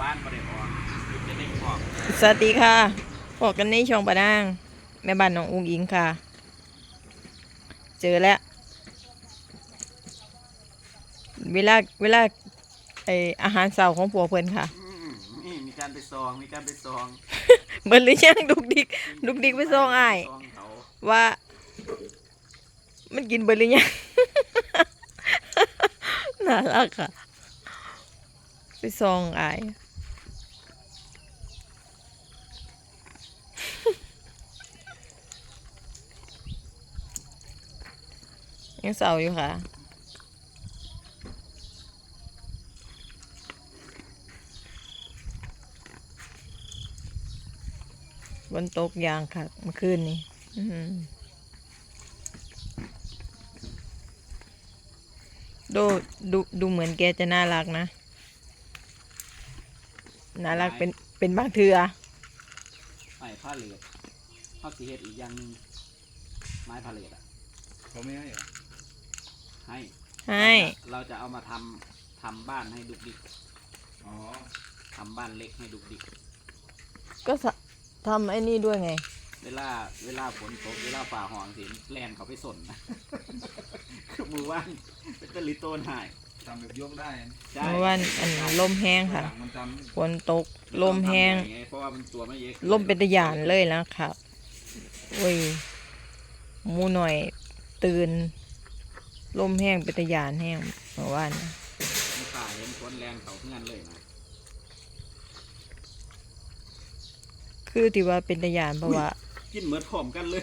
ว่านบ่ได้ออกจะได้ออกสวัสดีค่ะพบกันในช่องปะนาง แม่บ้านน้องอุ้งอิงค่ะ เจอแล้ว เวลาเวลาไออาหารเสาของผัวเพิ่นค่ะ อืมนี่มีการไปซอง มีการไปซองเบิ่นหรือยังดุกดิกดุกดิกไปส่งอ้าย ซองเขาว่า มันกินเบิ่นหรือยัง น่ารักค่ะ ไปส่องอาย ยังเศร้าอยู่ค่ะ บนตกยางค่ะ เมื่อคืนนี้อื้อหือดูดูดูเหมือนแกจะน่ารักนะ น่ารักเป็นเป็นบางเทือไม้ผ้าเหลือดเขาสิเฮ็ดอีกอย่างหนึงไม้ผ้าเหลือดอะเขาไม่ให้เหรอ ให้ให้ เราจะเอามาทำทำบ้านให้ดุกดิกอ๋อทำบ้านเล็กให้ดุกดิก ก็สะทำไอ้นี่ด้วยไง เวลาเวลาฝนตกเวลาฝ่าห้องสิแลนเขาไปสนนะ คือมือว่านเป็นตะลิโตนหายทำแบบยกได้นะใช่เพราะว่าอันลมแห้งค่ะ หลังมันจำฝนตก ลมแห้ง ต้องทำอย่าไเพราะว่ามันตัวไม่เยอะลมเป็นตะยานเลยนะครับโอ้ยหมูหน่อยตื่น ลมแห้งเป็นตะยานแห้งเมื่อวานนะมันตายเห็นฝนแรงเขาเพื่อนเลยนะคือที่ว่าเป็นตะยานเพราะว่า กินเหมือดพร้อมกันเลย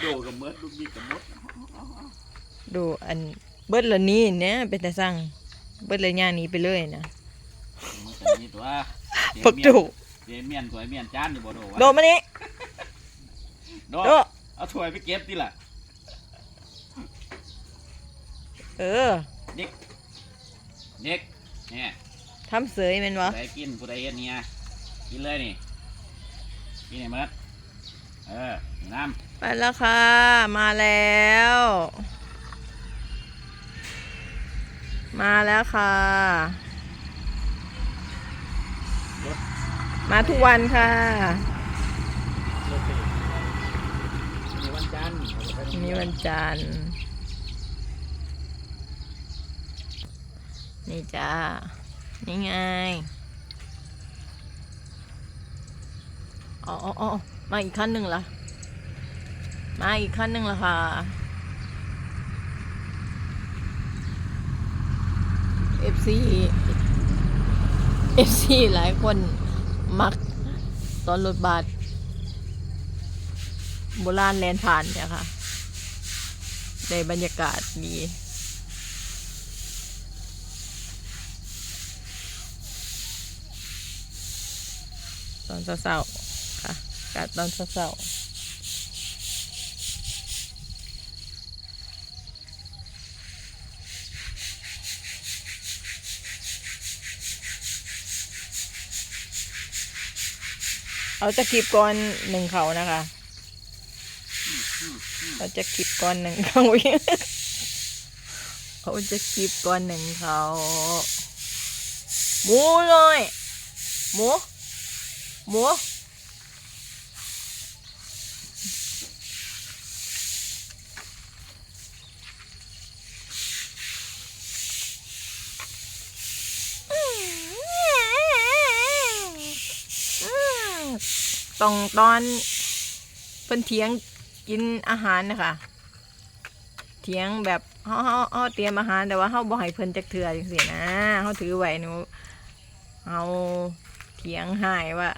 โดกับเหมือดลูกดิกกับมดดูอันเบิดละนี้เนี่ยเป็นแต่สั่งเบิดละย่างนี้ไปเลยนะมันจะมีตัวปักจุเจเมียนถวยเมียนจานอยู่บ่โดวะโดดมานี่โดโดดเอาถ้วยไปเก็บดิล่ะ เออเด็กเด็กเนี่ยทำเสยแมันวะผู้ใดกินผู้ใดเฮ็ดเนี่ยกินเลยนี่กินไหนเมิดเออน้ไปแล้วค่ะ มาแล้ว มาแล้วค่ะมาทุกวันค่ะำรถติดมีวันจันทร์เอาไปโรงเรีนี่ยวันจันทร์ นี่จ้า นี่ไงอ๋ออ๋อออมาอีกขั้นหนึ่งละ มาอีกขั้นหนึ่งละค่ะ FC FC หลายคนมักตอนรถบัสโบราณแลนผ่านเนี่ยค่ะในบรรยากาศดี อนเศร้าๆค่ะกาศตอนเศร้าๆเอาจะคลิปก่อนหนึ่งเขานะคะ เราจะคลิปก้อนหนึ่งเขาเขาจะคลิปก้อนหนึ่งเขาหมูเลยหมู หมูต้องตอนเพิ่นเถียงกินอาหารนะคะเถียงแบบเฮาเฮาเฮาเตรียมอาหารแต่ว่าเฮาบ่ให้เพิ่นจักเทื่อจังซี่นะเฮาถือไว้หนูเฮาเถียงหายว่า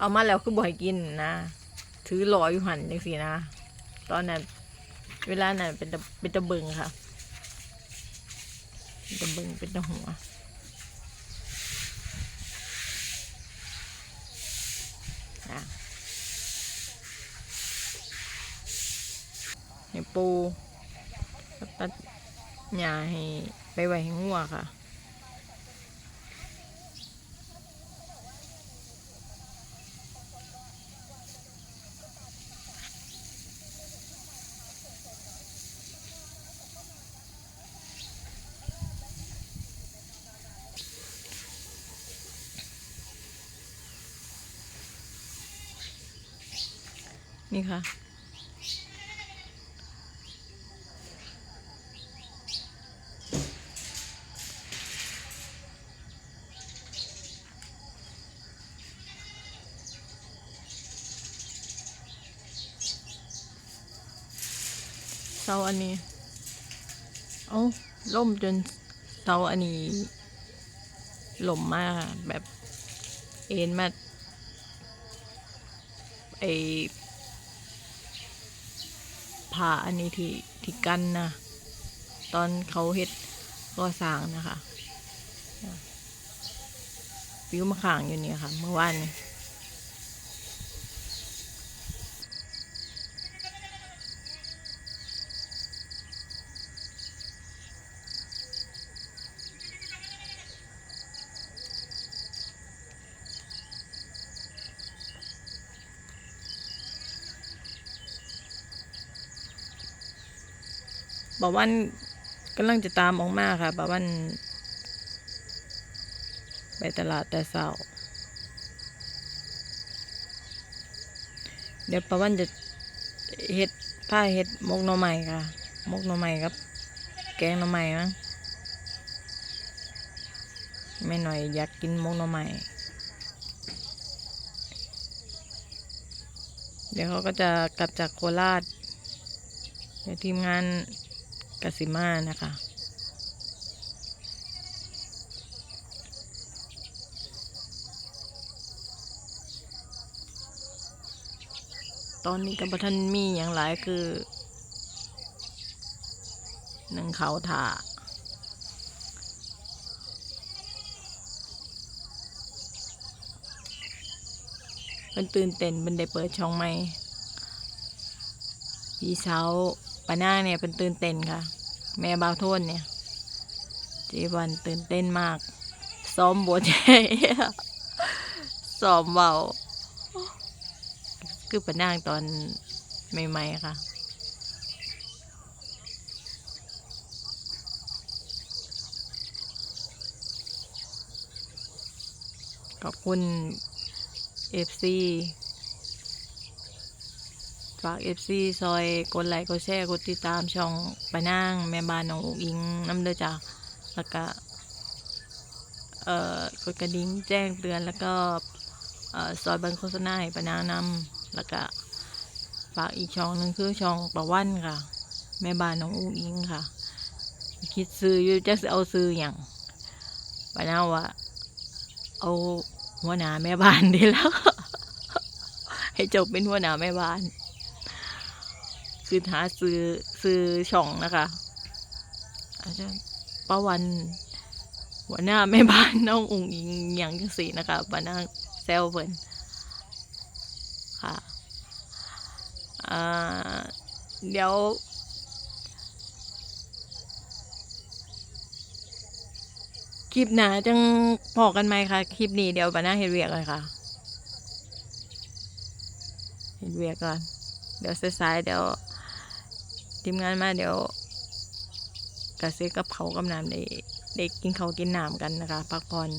เอามาแล้วคือบ่ให้กินนะถือลออยู่หันจังซี่นะ ตอนนั้นเวลานั้นเป็นตะเป็นตะเบิงค่ะเป็นตะเบิงเป็นตะหัวให้ปูตัดหญ้าให้ไปไว้ให้งัวค่ะ นี่ค่ะ เสาอันนี้ เอาล่มจนเสาอันนี้หล่มมากแบบเอ็นมาไอ ผ่าอันนี้ที่ที่กันนะตอนเขาเฮ็ดก่อสร้างนะคะ ปิวมาข่างอยู่เนี่ยค่ะ เมื่อวานนี้ บอกวันกำลังจะตามออกมาค่ะบอกวัน ไปตลาดแต่เช้า เดี๋ยวปะวันจะเฮ็ดผ้าเฮ็ดมกหน่อใหม่ค่ะมกหน่อใหม่ครับ แกงหน่อใหม่มั้งแม่หน่อยอยากกินมกหน่อใหม่เดี๋ยวเขาก็จะกลับจากโคราชเดี๋ยวทีมงาน กสิมานะคะ ตอนนี้กับท่านมีอย่างหลายคือหนึ่งเขาถาเป็นตื่นเต้นเป็นได้เปิดช่องใหม่พี่สา ปานาเนี่ยเป็นตื่นเต้นค่ะ แม่บ่าวโทนเนี่ยเจวันตื่นเต้นมาก ซ้อมบทซ้อมเบาคือปานางตอนใหม่ๆค่ะขอบคุณเอฟซี ฝากเอฟซีซอยกดไลค์กดแชร์กดติดตามช่องปะนางแม่บ้านน้องอุ๋งอิงน้ำเด้อจ้ะแล้วก็เอ่อกดกระดิ่งแจ้งเตือนแล้วก็เอ่อซอยบังโฆษณาให้ปะนางนำแล้วก็ฝากอีกช่องหนึ่งคือช่องประวันค่ะ แม่บ้านน้องอุ๋งอิงค่ะ คิดซื้ออยู่จะเอาซื้ออย่างปะนางว่าเอาหัวหน้าแม่บ้านดีแล้ว ให้จบเป็นหัวหน้าแม่บ้าน คือหาซื้อซื้อช่องนะคะอาจจะป้าวันหัวหน้าแม่บ้านน้ององค์อิงอย่างสีนะคะป้านางแซวเพิ่นค่ะเดี๋ยว คลิปหนาจังพอกันไหมคะ คลิปนี้เดี๋ยวป้านาเฮ็ดเวียกเลยค่ะเฮ็ดเวียกก่อน เดี๋ยวสายๆเดี๋ยว ทีมงานมาเดี๋ยวกระซื้อกับเขากับน้ำได้ได้กินเขากินน้ำกันนะคะพักผ่อน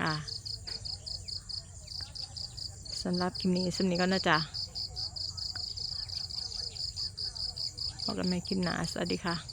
ค่ะสำหรับคลิปนี้สำนี้ก็น่าจะพบกันใหม่คลิปหน้าสวัสดีค่ะ